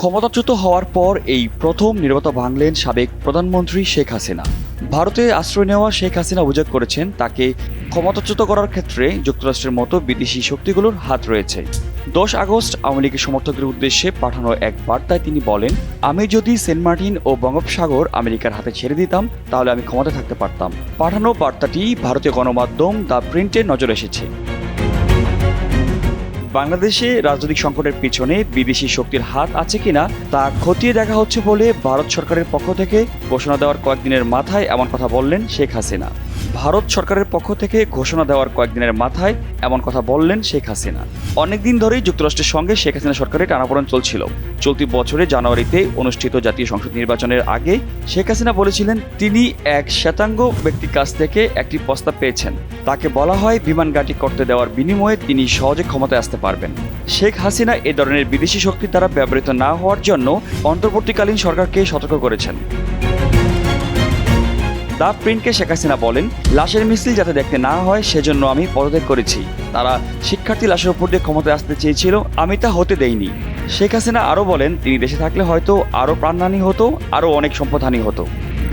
ক্ষমতাচ্যুত হওয়ার পর এই প্রথম নিরবতা ভাঙলেন সাবেক প্রধানমন্ত্রী শেখ হাসিনা। ভারতে আশ্রয় নেওয়া শেখ হাসিনা অভিযোগ করেছেন, তাকে ক্ষমতাচ্যুত করার ক্ষেত্রে যুক্তরাষ্ট্রের মতো বিদেশি শক্তিগুলোর হাত রয়েছে। দশ আগস্ট আওয়ামী লীগের সমর্থকদের উদ্দেশ্যে পাঠানো এক বার্তায় তিনি বলেন, আমি যদি সেন্ট মার্টিন ও বঙ্গোপসাগর আমেরিকার হাতে ছেড়ে দিতাম, তাহলে আমি ক্ষমতা থাকতে পারতাম। পাঠানো বার্তাটি ভারতীয় গণমাধ্যম দ্য প্রিন্টে নজর এসেছে। বাংলাদেশে রাজনৈতিক সংকটের পিছনে বিদেশি শক্তির হাত আছে কিনা তা খতিয়ে দেখা হচ্ছে বলে ভারত সরকারের পক্ষ থেকে ঘোষণা দেওয়ার কয়েকদিনের মাথায় এমন কথা বললেন শেখ হাসিনা। ভারত সরকারের পক্ষ থেকে ঘোষণা দেওয়ার কয়েকদিনের মাথায় এমন কথা বললেন শেখ হাসিনা। অনেকদিন ধরেই যুক্তরাষ্ট্রের সঙ্গে শেখ হাসিনা সরকারের টানাপোড়েন চলছিল। চলতি বছরে জানুয়ারিতে অনুষ্ঠিত জাতীয় সংসদ নির্বাচনের আগে শেখ হাসিনা বলেছিলেন, তিনি এক শ্বেতাঙ্গ ব্যক্তির কাছ থেকে একটি প্রস্তাব পেয়েছেন। তাকে বলা হয় বিমান ঘাঁটি করতে দেওয়ার বিনিময়ে তিনি সহজে ক্ষমতায় আসতে পারবেন। শেখ হাসিনা এ ধরনের বিদেশি শক্তির দ্বারা ব্যবহৃত না হওয়ার জন্য অন্তর্বর্তীকালীন সরকারকে সতর্ক করেছেন। দা প্রিন্টকে শেখ হাসিনা বলেন, লাশের মিছিল যাতে দেখতে না হয়, সেজন্য আমি পদত্যাগ করেছি। তারা শিক্ষার্থী লাশের উপর দিয়ে ক্ষমতায় আসতে চেয়েছিল, আমি তা হতে দেইনি। শেখ হাসিনা আরও বলেন, তিনি দেশে থাকলে হয়তো আরও প্রাণহানি হতো, আরও অনেক সম্পদহানি হতো।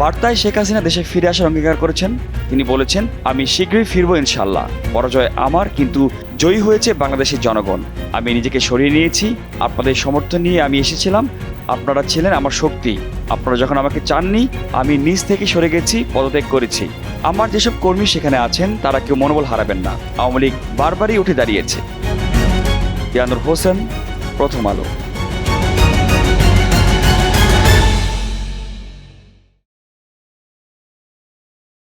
বার্তায় শেখ হাসিনা দেশে ফিরে আসার অঙ্গীকার করেছেন। তিনি বলেছেন, আমি শীঘ্রই ফিরবো ইনশাল্লাহ পরাজয় আমার, কিন্তু জয়ী হয়েছে বাংলাদেশের জনগণ। আমি নিজেকে সরিয়ে নিয়েছি, আপনাদের সমর্থন নিয়ে আমি এসেছিলাম। আপনারা ছিলেন আমার শক্তি। আপনারা যখন আমাকে চাননি, আমি নিজ থেকে সরে গেছি, পদত্যাগ করেছি। আমার যেসব কর্মী সেখানে আছেন, তারা কেউ মনোবল হারাবেন না। আওয়ামী লীগ বারবারই উঠে দাঁড়িয়েছে। ইয়ানুর হোসেন, প্রথম আলো।